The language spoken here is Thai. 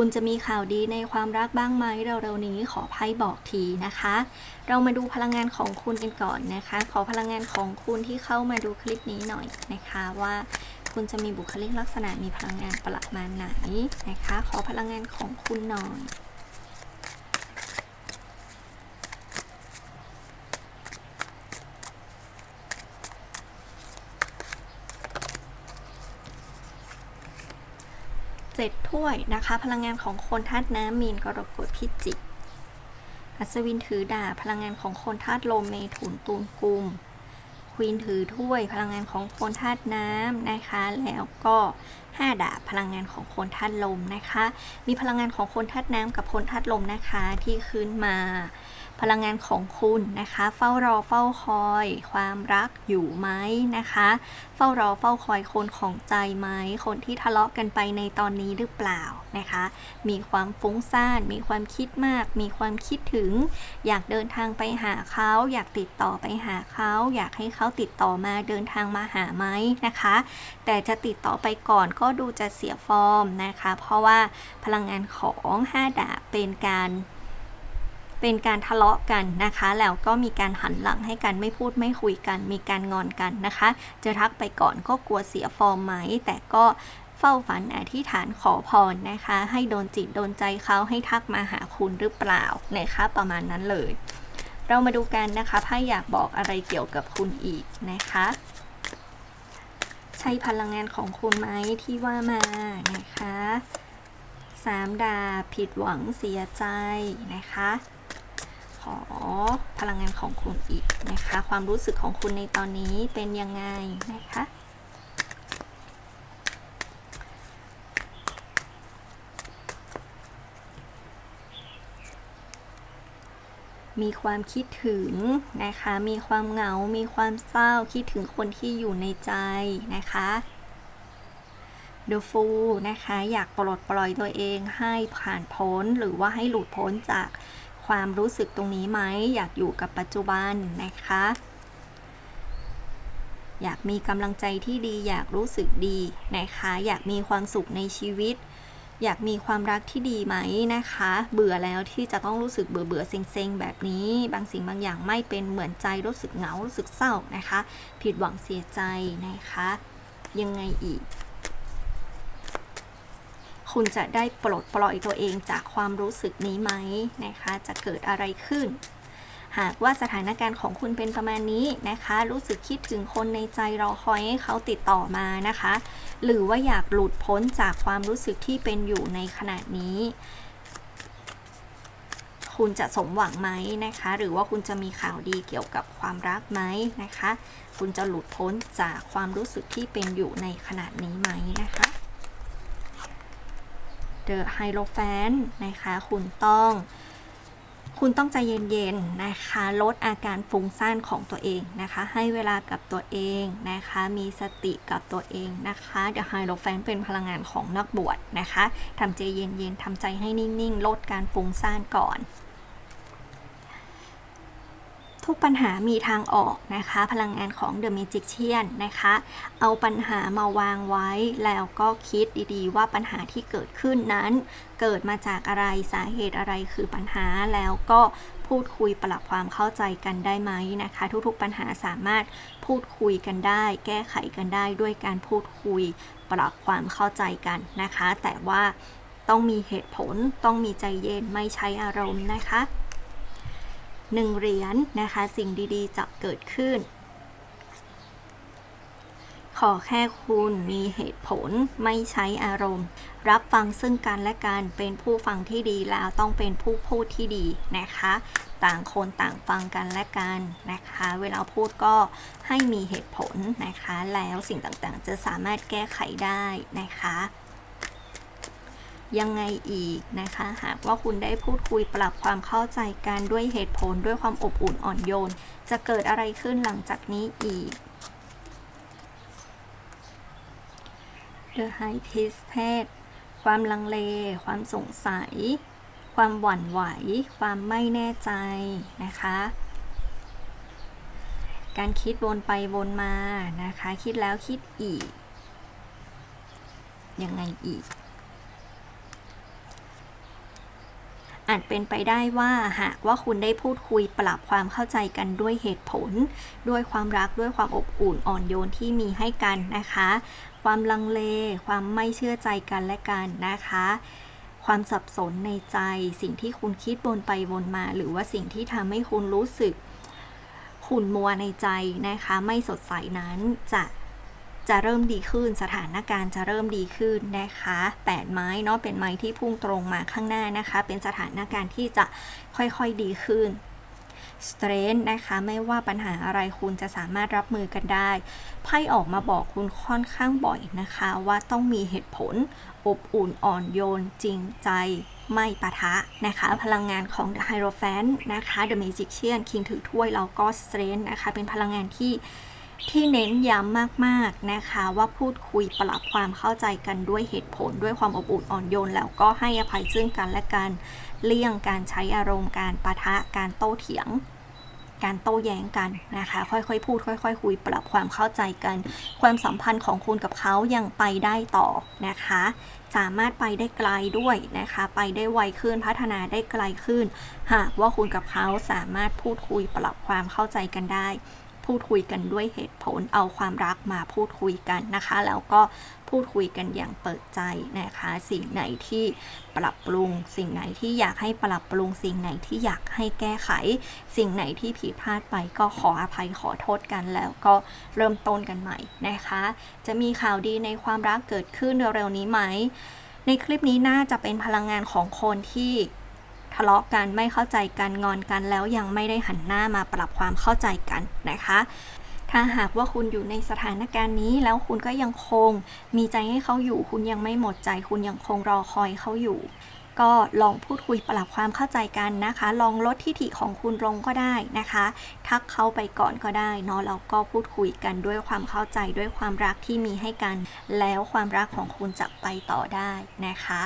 คุณจะมีข่าวดีในความรักบ้างไหมเร็วๆนี้ขอไพ่บอกทีนะคะ เรามาดูพลังงานของคุณกันก่อนนะคะ ขอพลังงานของคุณที่เข้ามาดูคลิปนี้หน่อยนะคะว่าคุณจะมีบุคลิกลักษณะมีพลังงานประมาณไหนนะคะ ขอพลังงานของคุณหน่อย เจ็ดถ้วยนะคะ พลังงานของคนธาตุน้ำมีนกรกฎพิจิกอัศวินถือดาบพลังงานของคนธาตุลมเมถุนตูนกุมควีนถือถ้วย พลังงานของคนธาตุน้ำนะคะ แล้วก็ห้าดาบพลังงานของคนธาตุลมนะคะ มีพลังงานของคนธาตุน้ำกับคนธาตุลมนะคะที่ขึ้นมา พลังงานของคุณนะคะ เฝ้ารอเฝ้าคอย ความรักอยู่ไหมนะคะ เฝ้ารอเฝ้าคอยคนของใจไหมคนที่ทะเลาะกันไปในตอนนี้หรือเปล่านะคะ มีความฟุ้งซ่าน มีความคิดมาก มีความคิดถึง อยากเดินทางไปหาเขา อยากติดต่อไปหาเขา อยากให้เขาติดต่อมาเดินทางมาหาไหมนะคะ แต่จะติดต่อไปก่อนก็ดูจะเสียฟอร์มนะคะ เพราะว่าพลังงานของ 5 ดาบเป็นการ เป็นการทะเลาะกันนะคะ แล้วก็มีการหันหลังให้กันไม่พูดไม่คุยกัน มีการงอนกันนะคะ จะทักไปก่อนก็กลัวเสียฟอร์มไหม แต่ก็เฝ้าฝันอธิษฐานขอพรนะคะ ให้โดนจิตโดนใจเขาให้ทักมาหาคุณหรือเปล่านะคะ ประมาณนั้นเลย เรามาดูกันนะคะไพ่อยากบอกอะไรเกี่ยวกับคุณอีกนะคะ ใช่พลังงานของคุณไหมที่ว่ามานะคะสามดาผิดหวังเสียใจนะคะ ขอพลังงานของคุณอีกนะคะ ความรู้สึกของคุณในตอนนี้เป็นยังไงนะคะมีความคิดถึงนะคะ มีความเหงา มีความเศร้า คิดถึงคนที่อยู่ในใจนะคะ The Fool นะคะ อยากปลดปล่อยตัวเองให้ผ่านพ้นหรือว่าให้หลุดพ้นจาก ความรู้สึกตรงนี้ไหมอยากอยู่กับปัจจุบันนะคะ อยากมีกำลังใจที่ดี อยากรู้สึกดีนะคะ อยากมีความสุขในชีวิต อยากมีความรักที่ดีไหมนะคะ เบื่อแล้วที่จะต้องรู้สึกเบื่อเบื่อเซ็งเซ็งๆแบบนี้ บางสิ่งบางอย่างไม่เป็นเหมือนใจรู้สึกเหงารู้สึกเศร้านะคะ ผิดหวังเสียใจนะคะ ยังไงอีก คุณจะได้ปลดปล่อยตัวเองจากความรู้สึกนี้ไหมนะคะ จะเกิดอะไรขึ้น หากว่าสถานการณ์ของคุณเป็นประมาณนี้นะคะ รู้สึกคิดถึงคนในใจรอคอยให้เขาติดต่อมานะคะ หรือว่าอยากหลุดพ้นจากความรู้สึกที่เป็นอยู่ในขณะนี้ คุณจะสมหวังไหมนะคะ หรือว่าคุณจะมีข่าวดีเกี่ยวกับความรักไหมนะคะ คุณจะหลุดพ้นจากความรู้สึกที่เป็นอยู่ในขณะนี้ไหมนะคะ The Hierophant นะคะ คุณต้อง คุณต้องใจเย็นๆนะคะ ลดอาการฟุ้งซ่านของตัวเองนะคะ ให้เวลากับตัวเองนะคะ มีสติกับตัวเองนะคะเดี๋ยวไฮโลแฟนเป็นพลังงานของนักบวชนะคะทำใจเย็นๆทำใจให้นิ่งๆ ลดการฟุ้งซ่านก่อน ทุกปัญหามีทางออกนะคะ พลังงานของ The Magician นะคะ เอาปัญหามาวางไว้แล้วก็คิดดีๆ ว่าปัญหาที่เกิดขึ้นนั้น เกิดมาจากอะไรสาเหตุอะไรคือปัญหาแล้วก็พูดคุยปรับความเข้าใจกันได้ไหมนะคะ ทุกๆปัญหาสามารถพูดคุยกันได้ แก้ไขกันได้ด้วยการพูดคุยปรับความเข้าใจกันนะคะ แต่ว่าต้องมีเหตุผลต้องมีใจเย็นไม่ใช้อารมณ์นะคะ หนึ่งเหรียญนะคะ สิ่งดีๆ จะเกิดขึ้น ขอแค่คุณมีเหตุผลไม่ใช้อารมณ์ รับฟังซึ่งกันและกันเป็นผู้ฟังที่ดีแล้วต้องเป็นผู้พูดที่ดีนะคะ ต่างคนต่างฟังกันและกันนะคะ เวลาพูดก็ให้มีเหตุผลนะคะ แล้วสิ่งต่างๆ จะสามารถแก้ไขได้นะคะ ยังไงอีกนะคะ หากว่าคุณได้พูดคุยปรับความเข้าใจกันด้วยเหตุผลด้วยความอบอุ่นอ่อนโยน จะเกิดอะไรขึ้นหลังจากนี้อีก The High Priest เพศความลังเล ความสงสัย ความหวั่นไหว ความไม่แน่ใจนะคะ การคิดวนไปวนมานะคะ คิดแล้วคิดอีก ยังไงอีก อาจเป็นไปได้ว่าหากว่าคุณได้พูดคุยปรับความเข้าใจกันด้วยเหตุผล ด้วยความรักด้วยความอบอุ่นอ่อนโยนที่มีให้กันนะคะ ความลังเล ความไม่เชื่อใจกันและกันนะคะความสับสนในใจสิ่งที่คุณคิดวนไปวนมา หรือว่าสิ่งที่ทำให้คุณรู้สึกขุ่นมัวในใจนะคะ ไม่สดใสนั้นจะ จะเริ่มดีขึ้น สถานการณ์จะเริ่มดีขึ้นนะคะแปดไม้เนาะเป็นไม้ที่พุ่งตรงมาข้างหน้านะคะ เป็นสถานการณ์ที่จะค่อยๆดีขึ้นสเตรนท์นะคะ ไม่ว่าปัญหาอะไรคุณจะสามารถรับมือกันได้ ไพ่ออกมาบอกคุณค่อนข้างบ่อยนะคะ ว่าต้องมีเหตุผล อบอุ่นอ่อนโยน จริงใจไม่ปะทะนะคะ พลังงานของ The Hierophant นะคะ The Magician คิงถือถ้วยแล้วก็ Strength นะคะ เป็นพลังงานที่ ที่เน้นย้ำมากๆนะคะ ว่าพูดคุยปรับความเข้าใจกันด้วยเหตุผลด้วยความอบอุ่นอ่อนโยน แล้วก็ให้อภัยซึ่งกันและกันเลี่ยงการใช้อารมณ์การปะทะการโต้เถียง การโต้แย้งกันนะคะ ค่อยๆ พูด ค่อย ๆ คุยปรับความเข้าใจกัน ความสัมพันธ์ของคุณกับเขายังไปได้ต่อนะคะ สามารถไปได้ไกลด้วยนะคะ ไปได้ไวขึ้นพัฒนาได้ไกลขึ้น หากว่าคุณกับเขาสามารถพูดคุยปรับความเข้าใจกันได้ พูดคุยกันด้วยเหตุผล เอาความรักมาพูดคุยกันนะคะ แล้วก็พูดคุยกันอย่างเปิดใจนะคะ สิ่งไหนที่ปรับปรุง สิ่งไหนที่อยากให้ปรับปรุง สิ่งไหนที่อยากให้แก้ไข สิ่งไหนที่ผิดพลาดไปก็ขออภัยขอโทษกันแล้วก็เริ่มต้นกันใหม่นะคะ จะมีข่าวดีในความรักเกิดขึ้นเร็วๆนี้ไหมในคลิปนี้น่าจะเป็นพลังงานของคนที่ ทะเลาะกันไม่เข้าใจกันงอนกันแล้วยังไม่ได้หันหน้ามาปรับความเข้าใจกันนะคะ ถ้าหากว่าคุณอยู่ในสถานการณ์นี้แล้วคุณก็ยังคงมีใจให้เขาอยู่ คุณยังไม่หมดใจ คุณยังคงรอคอยเขาอยู่ ก็ลองพูดคุยปรับความเข้าใจกันนะคะ ลองลดทิฐิของคุณลงก็ได้นะคะ ทักเขาไปก่อนก็ได้เนาะแล้วก็พูดคุยกันด้วยความเข้าใจด้วยความรักที่มีให้กัน แล้วความรักของคุณจะไปต่อได้นะคะ